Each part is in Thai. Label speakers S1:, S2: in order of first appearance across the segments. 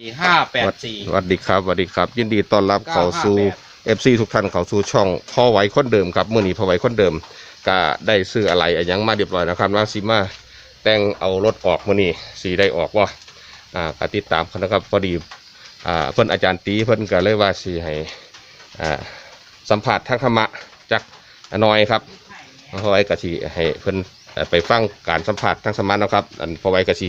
S1: สี่ห้าแปดสี่
S2: สวัสดีครับสวัสดีครับ ยินดีต้อนรับเข้าสู่
S1: 958
S2: FC ทุกท่านเข้าสู่ช่องพ่อไหวคนเดิมครับมื่อนี้พ่อไหวคนเดิมก็ได้ซื้ออะไรอะหยังมาเรียบร้อยนะครับว่าสิมาแต่งเอารถออกมื่อนี้สีได้ออกว่าอ่าก็ติดตามกันนะครับพอดีอ่าเพิ่นอาจารย์ตีเพิ่นก็เลยว่าสิให้อ่าสัมผัสทางธรรมะจากน้อยครับพ่อไหวก็สิให้เพิ่นเอ่อไปฟังการสัมผัสทางสมานนะครับอันพ่อไหวก็สิ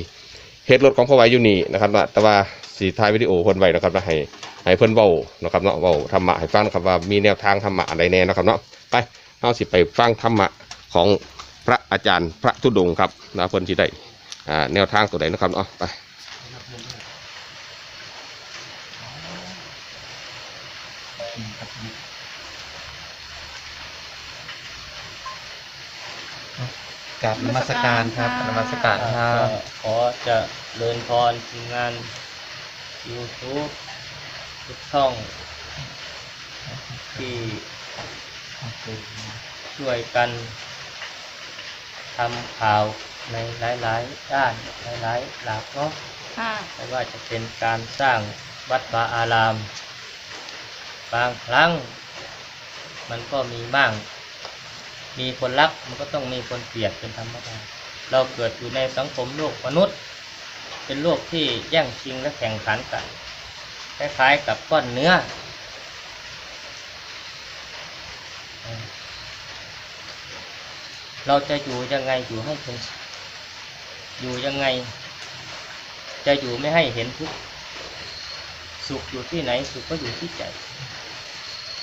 S2: เฮ็ดรถของพ่อไว้อยู่นี่นะครับว่าแต่ว่า สีท้ายวิดีโอเพิ่นไว้นะครับแล้วให้ให้เพิ่นเว้านะครับเนาะเว้าธรรมะให้ฟังนะครับว่ามีแนวทางธรรมะอะไรแน่นะครับเนาะไปเฮาสิไปฟังธรรมะของพระอาจารย์พระธุดงค์ครับนะเพิ่นสิได้อ่าแนวทางตัวใดนะครับเนาะไป
S3: กับนมัสการครับนมัสการครับ
S4: ก็ขอจะเดินพรทีมงาน YouTube ทุกช่องที่ช่วยกันทำข่าวในหลาย ๆ ด้านหลายๆหลากเนาะ
S5: ค่ะ
S4: ไม่ว่าจะเป็นการสร้างวัดวาอาราม บางครั้ง มันก็มีบ้าง มีคนรักมันก็ต้องมีคนเกลียดเป็นธรรมดาเราเกิดอยู่ในสังคมโลกมนุษย์ เป็นโลกที่แย่งชิงและแข่งขันกันคล้ายๆกับก้อนเนื้อ เราจะอยู่ยังไงอยู่ให้เป็นสุขอยู่ยังไง จะอยู่ไม่ให้เห็นทุกสุขอยู่ที่ไหนสุขก็อยู่ที่ใจ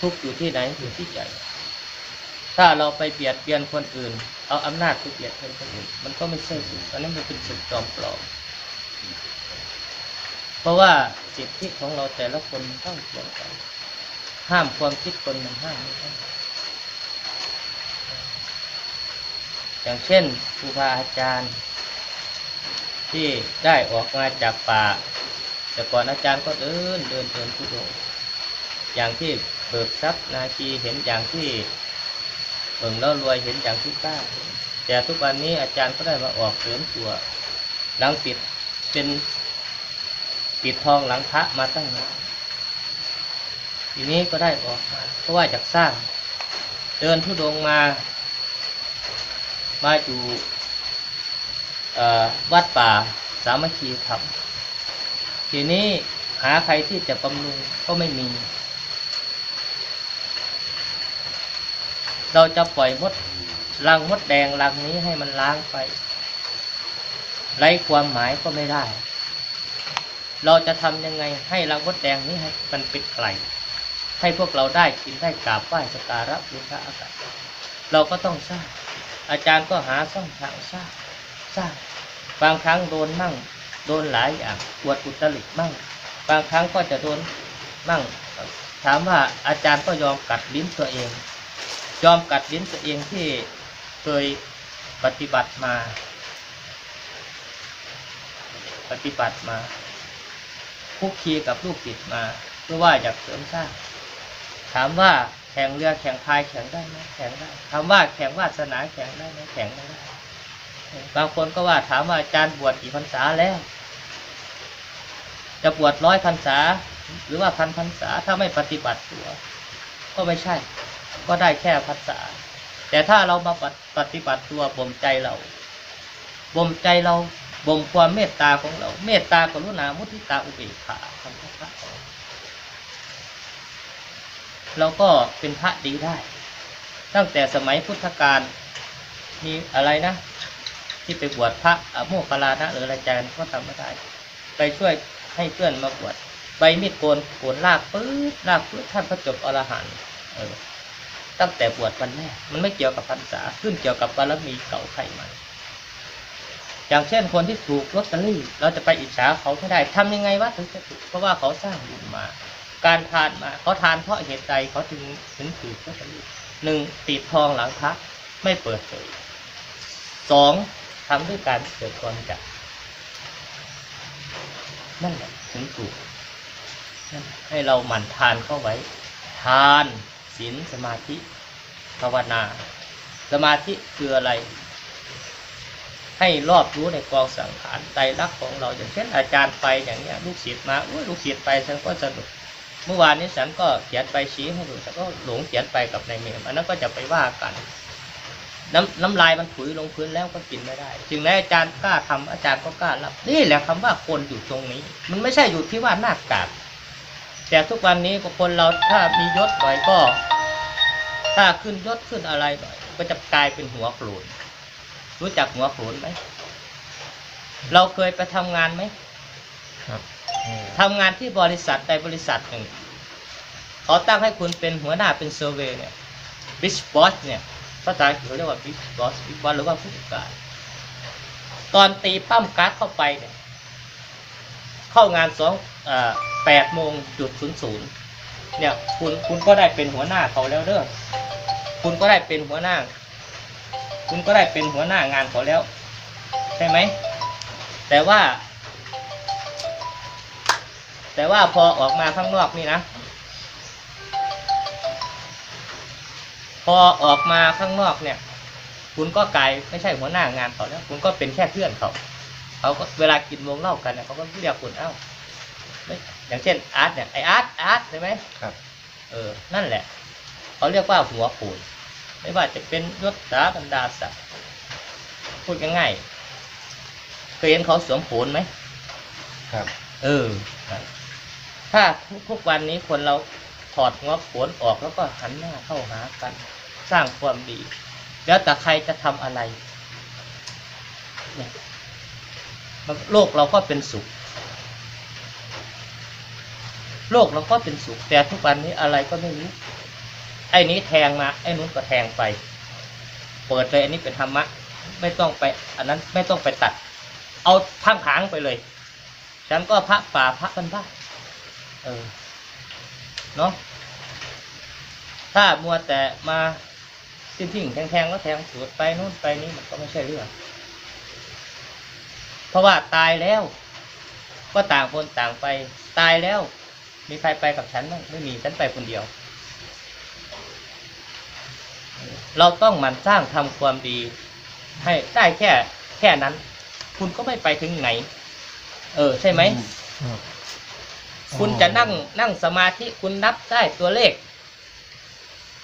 S4: ทุกอยู่ที่ไหนอยู่ที่ใจ ถ้าเราไปเบียดเบียนคนอื่น เอาอำนาจไปเบียดเบียนคนอื่น มันก็ไม่ใช่สุขอันนั้นมันเป็นสุขจอมปลอม เพราะว่าสิทธิของเราแต่ละคนต้องเกี่ยวกัน ห้ามความคิดคนมันห้ามไม่ได้อย่างเช่นครูบาอาจารย์ ที่ได้ออกมาจากป่า แต่ก่อนอาจารย์ก็เดินเดินเดินทุดงอย่างที่เบิกทรัพย์นาคีเห็นอย่างที่เบิ่งแล้วรวยเห็นอย่างที่กล้าแต่ทุกวันนี้อาจารย์ก็ได้มาออกเสริมตัวหลังปิด เป็นปิดทองหลังพระมาตั้งนานทีนี้ก็ได้ออกมาเพราะว่าจากสร้าง เดินทุดงมา มาอยู่วัดป่าสามัคคีธรรมทีนี้หาใครที่จะบำรุงก็ไม่มี เราจะปล่อยมดรังมดแดงรังนี้ให้มันล้างไป ไร้ความหมายก็ไม่ได้ เราจะทำยังไงให้รังมดแดงนี้ให้มันเป็นไกลให้พวกเราได้กินได้กราบไหว้สการะบูชาอากาศเราก็ต้องสร้างอาจารย์ก็หาช่องทางสร้างสร้าง บางครั้งโดนมั่ง โดนหลายอย่างปวดอุตริมั่ง บางครั้งก็จะโดนมั่ง ถามว่าอาจารย์ก็ยอมกัดลิ้นตัวเอง ยอมกัดลิ้นตัวเองที่เคยปฏิบัติมา ปฏิบัติมาคุกคีกับลูกศิษย์มา เพื่อว่าอยากเสริมสร้าง ถามว่าแข่งเรือแข่งพายแข่งได้ไหมแข่งได้ถามว่าแข่งวาสนาแข่งได้ไหมแข่งไม่ได้บางคนก็ว่าถามว่าอาจารย์บวชกี่พรรษาแล้ว จะบวชร้อยพรรษา หรือว่าพันพรรษาถ้าไม่ปฏิบัติตัว ก็ไม่ใช่ ก็ได้แค่พรรษา แต่ถ้าเรามาปฏิบัติตัวบ่มใจเราบ่มใจเรา บ่มความเมตตาของเรา เมตตากรุณามุทิตาอุเบกขาทำพระเราก็เป็นพระดีได้ ตั้งแต่สมัยพุทธกาลมีอะไรนะ ที่ไปบวชพระอโมคคัลลานะหรืออาจารย์ก็ทำไม่ได้ ไปช่วยให้เพื่อนมาบวชใบมีดโกนโกนลากปื๊ดลากปื๊ดท่านก็จบอรหันต์ตั้งแต่บวชวันแรกมันไม่เกี่ยวกับพรรษาขึ้นเกี่ยวกับบารมีเก่าใครมัน อย่างเช่นคนที่ถูกลอตเตอรี่ เราจะไปอิจฉาเขาไม่ได้ทำยังไงวะถึงจะถูกเพราะว่าเขาสร้างบุญมา การทานมาเขาทานเพราะเหตุใดเขาถึงถึงถูกลอตเตอรี่หนึ่งติดทองหลังพระไม่เปิดเผยสองทำด้วยการเกิดความจักนั่นแหละถึงถูกนั่นให้เราหมั่นทานเข้าไว้ ทานศีลสมาธิภาวนา สมาธิคืออะไร ให้รอบรู้ในกองสังขารใจรักของเราอย่างเช่นอาจารย์ไปอย่างเนี้ยลูกศิษย์มาอุ้ยลูกศิษย์ไปฉันก็สนุกเมื่อวานนี้ฉันก็เขียนไปชี้ให้ดูฉันก็หลงเขียนไปกับในเมมอันนั้นก็จะไปว่ากัน น้ำน้ำลายมันถุยลงพื้นแล้วก็กินไม่ได้ จึงแม้อาจารย์กล้าทำอาจารย์ก็กล้ารับนี่แหละคำว่าคนอยู่ตรงนี้ มันไม่ใช่อยู่ที่ว่าหน้ากากแต่ทุกวันนี้คนเราถ้ามียศหน่อยก็ ถ้าขึ้นยศขึ้นอะไรหน่อยก็จะกลายเป็นหัวโขลุน รู้จักหัวโขลุนไหมเราเคยไปทำงานไหม
S3: ครับ
S4: ทำงานที่บริษัทใดบริษัทหนึ่งเขาตั้งให้คุณเป็นหัวหน้าเป็นเซอร์เวย์เนี่ยบิชบอสเนี่ยภาษาอังกฤษเขาเรียกว่าบิชบอสบิชบอสหรือว่าผู้จัดการตอนตีปั้มการ์ดเข้าไปเนี่ยเข้างานสองแปดโมงจุดศูนย์ศูนย์เนี่ยคุณคุณก็ได้เป็นหัวหน้าเขาแล้วเด้อคุณก็ได้เป็นหัวหน้า คุณก็ได้เป็นหัวหน้างานเขาแล้ว ใช่ไหม แต่ว่า แต่ว่าพอออกมาข้างนอกนี่นะ พอออกมาข้างนอกเนี่ย คุณก็กลายไม่ใช่หัวหน้างานเขาแล้ว คุณก็เป็นแค่เพื่อนเขาเขาก็เวลากินวงเล่ากันเนี่ยเขาก็เรียกคุณเอ้าไม่อย่างเช่นอาร์ตเนี่ยไออาร์ตอาร์ตใช่ไหม
S3: ครับ
S4: เออ นั่นแหละเขาเรียกว่าหัวโขน ไม่ว่าจะเป็นยศถาบรรดาศักดิ์พูดง่ายๆเคยเห็นเขาสวมโขนไหม
S3: ครับ
S4: เออ ถ้าทุกวันนี้คนเราถอดงอกโขนออกแล้วก็หันหน้าเข้าหากัน สร้างความดี แล้วแต่ใครจะทำอะไรเนี่ยมันโลกเราก็เป็นสุข โลกเราก็เป็นสุข แต่ทุกวันนี้อะไรก็ไม่รู้ ไอ้นี้แทงมา ไอ้นู้นก็แทงไป เปิดเลยอันนี้เป็นธรรมะ ไม่ต้องไป อันนั้นไม่ต้องไปตัด เอาพังผางไปเลย ฉันก็พระป่าพระบ้านบ้านเออ เนาะ ถ้ามัวแต่มาทิ้งทิ้งแทงแทงแล้วแทงสวดไปนู่นไปนี่มันก็ไม่ใช่เรื่อง เพราะว่าตายแล้ว ก็ต่างคนต่างไป ตายแล้ว มีใครไปกับฉันบ้างไม่มีฉันไปคนเดียว เราต้องหมันสร้างทำความดี ให้ได้แค่แค่นั้น คุณก็ไม่ไปถึงไหน เออใช่ไหม คุณจะนั่งนั่งสมาธิคุณนับได้ตัวเลข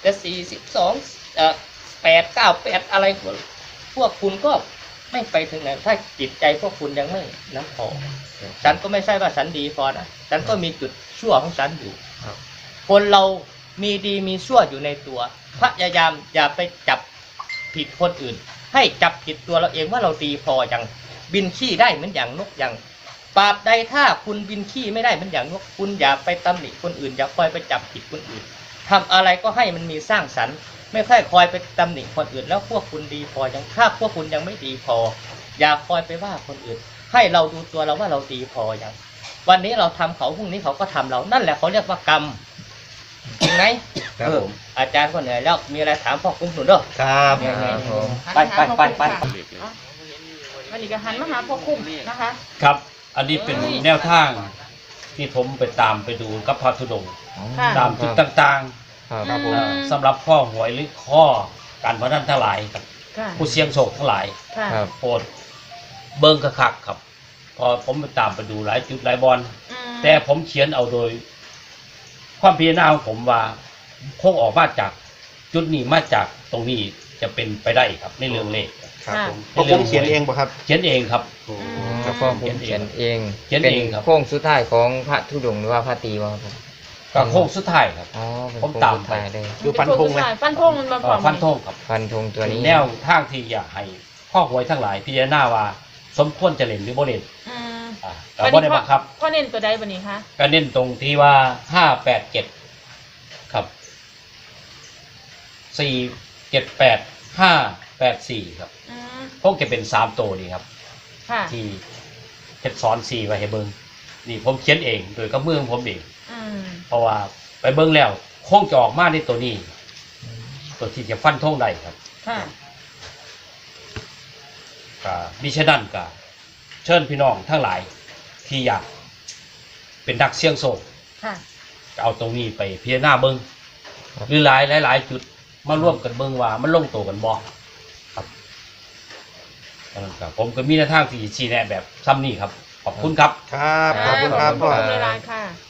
S4: จะสี่สิบสองเอ่อแปดเก้าแปดอะไร พวกพวกคุณก็ไม่ไปถึงไหนถ้าจิตใจพวกคุณยังไม่น้ำพอฉันก็ไม่ใช่ว่าฉันดีพอนะฉันก็มีจุดชั่วของฉันอยู่
S3: ครับ
S4: คนเรา มีดีมีชั่วอยู่ในตัวพยายามอย่าไปจับผิดคนอื่น ให้จับผิดตัวเราเองว่าเราดีพออย่างบินขี้ได้เหมือนอย่างนกอย่างปราบใดถ้าคุณบินขี้ไม่ได้เหมือนอย่างนกคุณอย่าไปตำหนิคนอื่น อย่าคอยไปจับผิดคนอื่นทำอะไรก็ให้มันมีสร้างสรรค์ ไม่ค่อยคอยไปตำหนิคนอื่น แล้วพวกคุณดีพอยังถ้าพวกคุณยังไม่ดีพอ อย่าคอยไปว่าคนอื่น ให้เราดูตัวเราว่าเราดีพออย่างวันนี้เราทำเขาพรุ่งนี้เขาก็ทำเรานั่นแหละเขาเรียกว่ากรรม จริงไหม
S3: ครับ
S4: เออ
S3: ผม
S4: อาจารย์ก็เหนื่อยแล้วมีอะไรถามพ่อคุณหนุนเด้อ
S3: ครับ
S2: ครับผม
S4: ไปไปไปไป
S1: วันนี้ก็หันมาหาพ่อคุ้มนะคะ
S5: ครับ อันนี้เป็นแนวทาง ที่ผมไปตามไปดูกับพระธุดงค์
S1: ค่ะ
S5: ตามจุดต่าง
S2: ครับ
S1: ครับผม
S5: ๆเอ่อสำหรับข้อหวยหรือข้อการพนันทั้งหลายครับ
S1: ค่ะ
S5: ผู้เสี่ยงโชคทั้งหลาย
S1: ค่ะ
S2: ครับ
S5: โปรดเบิ้งกระคักครับ พอผมไปตามไปดูหลายจุดหลายบอล
S1: อืม
S5: แต่ผมเขียนเอาโดย ความพิจารณาของผมว่าคงออกมาจากจุดนี้มาจากตรงนี้จะเป็นไปได้ครับในเรื่องเลข
S3: ครับผม
S5: ค่ะ
S3: พวกผมเขียนเองป่ะครับ
S5: เขียนเองครับ
S1: อืม
S2: ครับพ่อผมเขียนเอง
S5: เขียน
S2: เป็น
S5: เองครับ
S2: โค้งสุดท้ายของพระธุดงค์หรือว่าพระตรีวะครับผม
S5: ก็โค้งสุดท้ายครับ
S2: อ๋อเป็น
S5: ผม
S2: โค้ง
S5: ตาม
S2: สุดท้ายเลย
S3: ดูฟันธงไหม
S1: ฟันธงมันมาพร้
S5: เอ่
S1: อ
S5: อ
S1: ม
S5: ฟันธงครับ
S2: ฟันธงตัวนี้
S5: แนวทางที่อยากให้ข้อหวยทั้งหลายพิจารณาว่า สมควรจะเล่นหรือบ่เล่น
S1: อืม
S5: อ่าแต่บ่ได้บังคับ
S1: พ่อเน้นตัวใดบันนี้คะ
S5: ก็เน้นตรงที่ว่าห้าแปดเจ็ดครับสี่เจ็ดแปดห้าแปดสี่ครับ
S1: อืม
S5: คงจะเป็นสามตัวนี่ครับ
S1: ค่ะ
S5: ที่เฮ็ดซ้อนสี่ไว้ให้เบิ่งนี่ผมเขียนเอง โดยกับมือของผมเอง
S1: อืม
S5: เพราะว่าไปเบิ่งแล้วคงจะออกมาในตัวนี้ ตัวที่จะฟันธงได้ครับ
S1: ค่ะ
S5: ก็มิฉะนั้นก็เชิญพี่น้องทั้งหลาย ที่อยากเป็นนักเสี่ยงโชค
S1: ค่ะ
S5: ก็เอาตรงนี้ไปพิจารณาเบิ้งหรือหลายหลายหลายจุดมาร่วมกันเบิ้งว่า มันลงตัวกันบ่ครับฉะนั้นก็ผมก็มีแนวทางที่ชี้แนะแบบซ้ำนี่ครับ ขอบคุณครับ
S3: ครับ ขอบคุณครับพ่อ
S1: ขอบคุณหลายๆ